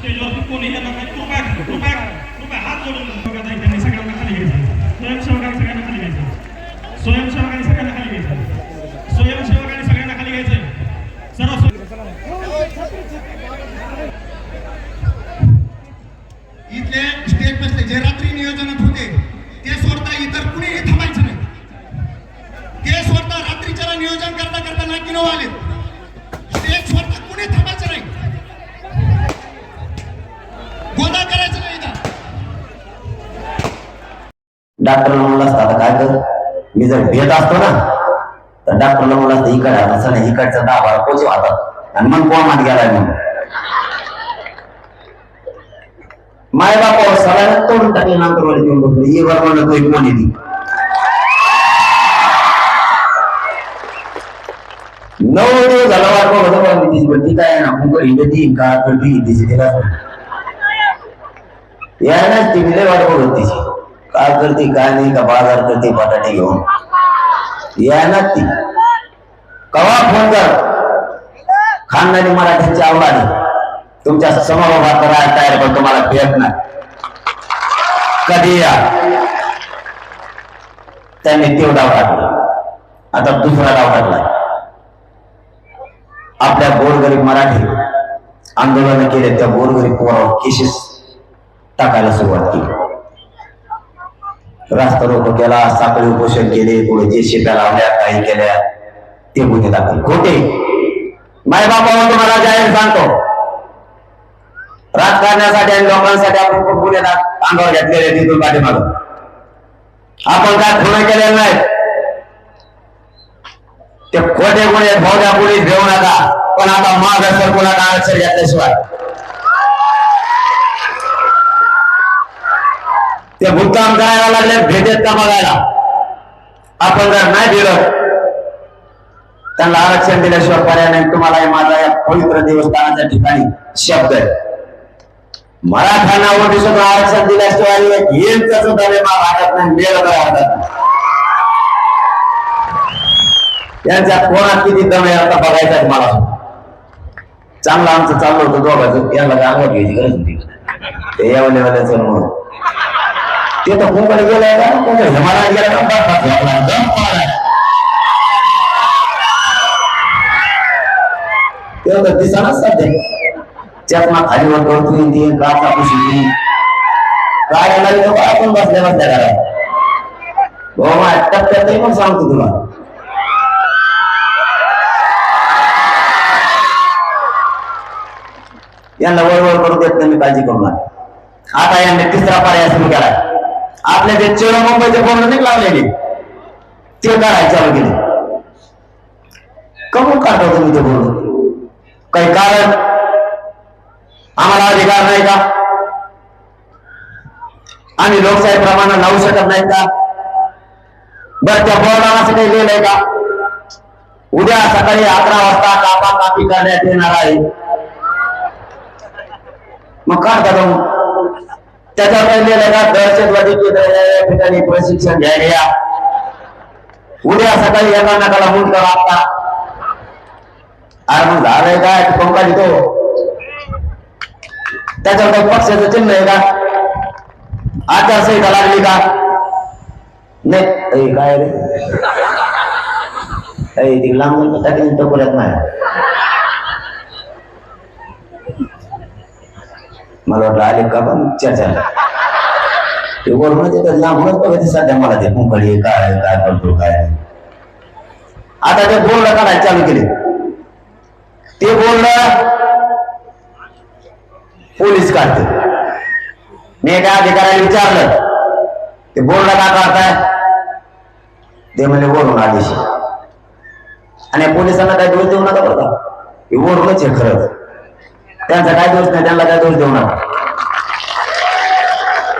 स्टेजवरती कोणी येणार नाही कृपया कृपया कृपया हात जोडून बघा डॉक्टरला म्हणलं असतं. आता काय कर? मी जर भेट असतो ना तर डॉक्टरला म्हणलं असतं इकडे. आला चला इकडचा दहा बारा पोचे वाहतात आणि मग कोमात गेलाय म्हणून माय बापावर हो, सगळ्यांना तोंड टाकले नंतर वर घेऊन बसलो. ये बरं म्हणलं तो एक कोण येते नऊ दिवस झाला वाटतो बघत पण मी तिची पण ती काय ना कुकर हिंडती का करती तिची तिला यायलाच ती लय वाट बघत तिची काय करते काय नाही का बाजार करते बटाटे घेऊन. यायला ती कवा फोन कर? खानदानी मराठ्यांची आवड तुमच्यासमोर उभा करायला तयार पण तुम्हाला भेट नाही कधी या? त्यांनी तेव डाव टाकला. आता दुसरा डाव टाकलाय आपल्या गोरगरीब मराठी आंदोलन केले त्या गोरगरीब पोरावर केसेस टाकायला सुरुवात केली. रास्ता रोको केला साखळी उपोषण केले पुढे जे शेत्या लावल्या काही केल्या ते गुन्हे दाखल. खोटे. माय बाबा तुम्हाला जाहीर सांगतो. राजकारणासाठी आणि लोकांसाठी आपण खूप गुन्हे अंगावर घेतलेले तिथून पाठीमाग. आपण काय खुणे केलेले नाही. ते खोटे गुन्हे भोग्या पोलीस घेऊ नका. पण आता माग सर कुणाला आरक्षण घेतल्याशिवाय. ते मुद्दाम जायला लागले भेटेत का बघायला. आपण जर नाही दिलं त्यांना आरक्षण दिल्याशिवाय पर्याय नाही. तुम्हाला हे माझा या पवित्र देवस्थानाच्या ठिकाणी शब्द आहे. मराठ्यांना सुद्धा आरक्षण दिल्याशिवाय येईल सुद्धा विमा वाटत नाही. मेळ वाटत नाही. यांच्या कोणात किती दम आहे आता बघायचा मला. चांगलं आमचं चाललं होतं दोघांचं. याला घ्यायची गरज होती. ते यावले म्हणून. म्हणून ते तर कोणकडे गेलाय का कोणकडे हिमालयात गेला का बस बस झोपला. दम पाडलाय. ते तर दिसानाच सध्या चष्मा खाली वर करतो ते काचा पुशी काय येणार तो काय पण बसल्या बसल्या घरात हो मा टप्प्यातही पण सांगतो तुला यांना वळवळ करू देत नाही मी काळजी करू नका आता यांनी तिसरा पर्याय सुरू केला आपल्या जे चेरो मुंबईच्या बोर्ड नाही लावलेले. ते काढायला चालू केले. कमून काढतो तुम्ही ते बोर्ड काही कारण? आम्हाला अधिकार नाही का? आम्ही लोकशाही प्रमाणे लावू शकत नाही का? बरं त्या बोर्डाला असं काही लिहिलंय का? उद्या सकाळी अकरा वाजता कापा कापी करण्यात येणार आहे. मग काढता जाऊ त्याच्यावर काही लिहिलंय का दहशतवादी केंद्र या ठिकाणी प्रशिक्षण घ्यायला या उद्या सकाळी एका नकाला मूल करा आता अरे मग झालंय काय पंखा लिहितो त्याच्यावर काही पक्षाचं चिन्ह आहे का आचारसंहिता लागली का नाही ए, काय रे ए, ती लांब टाकली टोकऱ्यात नाही मला वाटलं आले का पण चर्चा ते वरून येतात लांबूनच बघायचे सध्या मला ते कुंकडी काय आहे, काय करतो काय आता ते बोर्ड काढायला चालू केले. ते बोर्ड पोलीस काढते. मी एका अधिकाऱ्याला विचारलं ते बोर्ड का काढताय? ते म्हणजे वरून आदेश आणि पोलिसांना काय दोष देऊ नका बघा हे वरूनच आहे खरंच त्यांचा काय दोष नाही त्यांना काय दोष देऊ नका.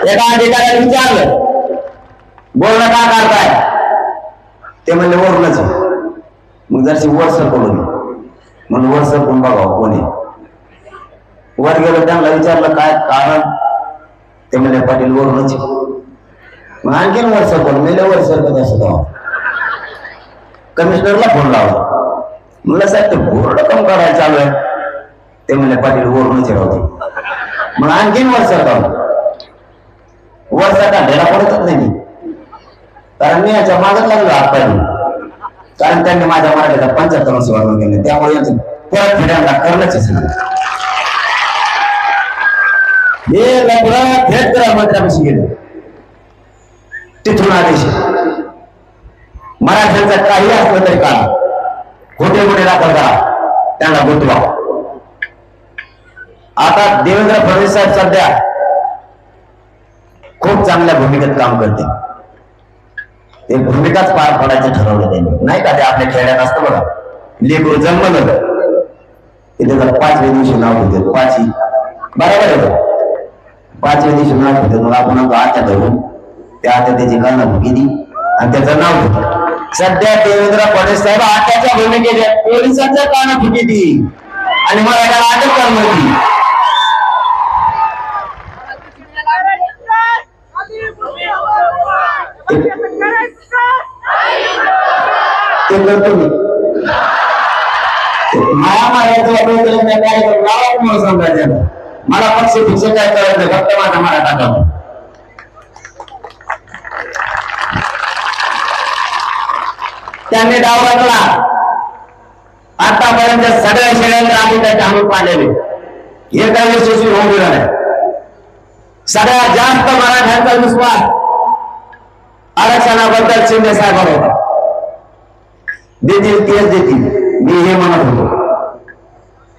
एका अधिकाऱ्याला विचारलं बोलणं का काढताय? ते म्हणले वरूनच मग जरशी वर सरकवलं मी म्हणून वर सरकून बघावं कोणी वर गेलो त्यांना विचारलं काय कारण? ते म्हणले पाटील वरूनच मग आणखीन वर सरकवलं मेले वर सरकत असत कमिशनरला फोन लावला. म्हणलं साहेब ते बोर्ड कम करायला चालू आहे. ते म्हणले पाटील वरूनच राहते मग आणखीन वर्षा काढू वर्षा काढायला पडतच नाही. कारण मी याच्या मागत लागलो हातपायला कारण त्यांनी माझ्या मराठीचा पंच्याहत्तर वर्ष वाढवून गेले त्यामुळे यांचं परत फिरायला करणंच हे लफडा थेट गृहमंत्र्यापाशी गेले. तिथून आदेश. मराठ्यांचं काही असलं तरी का खोटे मोठे दाखल करा. त्यांना गुंतवा. आता देवेंद्र फडणवीस साहेब सध्या खूप चांगल्या भूमिकेत काम करते. ते भूमिकाच पार पडायचं ठरवलं त्यांनी. नाही का? ते आपल्या खेड्यात असतं बघा. लेकरू जन्मलं. तिथे जर पाचव्या दिवशी नाव होते. पाचवी. बरोबर आहे का? पाचव्या दिवशी नाव होते. मग आपण म्हणतो आत्या धरून. त्या आत्या त्याची गणना केली. आणि त्याचं नाव घेतलं सध्या देवेंद्र फडणवीस साहेब आत्याच्या भूमिकेत आहेत. पोलिसांच्या काना फुकिती आणि मला याला अटक करण्याची. ते करतो मी. माया मायाचं अभ्यास केला नाही काय करू? लावा तुम्हाला समजायचं मला पक्ष फिक्ष काय करायचं फक्त माझा मला टाकावं. त्याने डाव टाकला आतापर्यंत सगळ्या शेळ्यांना आम्ही त्याचे आणून पाडलेले. एका यशस्वी होऊन गेला नाही. सगळ्यात जास्त मराठ्यांचा विश्वास आरक्षणाबद्दल शिंदे साहेबांवर होता. देतील तेच देतील. मी हे म्हणत होतो.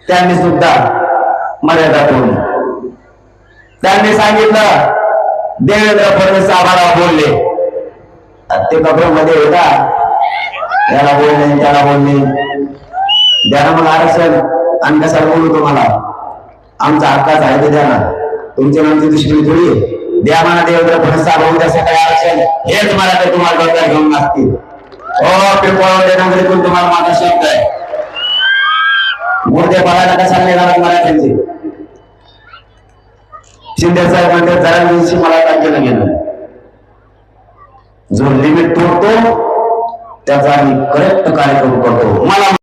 त्यांनी सुद्धा मर्यादा ठेवली त्यांनी सांगितलं देवेंद्र फडणवीस आम्हाला बोलले. ते कपड्यामध्ये होता. याला बोलले त्याला बोलले. द्या मग आरक्षण. आणि कसा बोलू तुम्हाला? आमचा हक्काच आहे ते द्या ना. तुमची आमची म्हणजे दुश्मनी थोडी द्या म्हणा देवेंद्र फडणवीस साहेब उद्या सकाळी आरक्षण. हेच मला ते तुम्हाला डोक्यात घेऊन लागतील हो पिंपळवडे नगरीतून तुम्हाला माझा शब्द आहे मुर्दे बघायला कशाला मला मराठ्यांचे शिंदे साहेब म्हणजे जरा दिवशी मला तारखेला गेलं जो लिमिट तोडतो त्याचा आम्ही करेक्ट कार्यक्रम करतो मला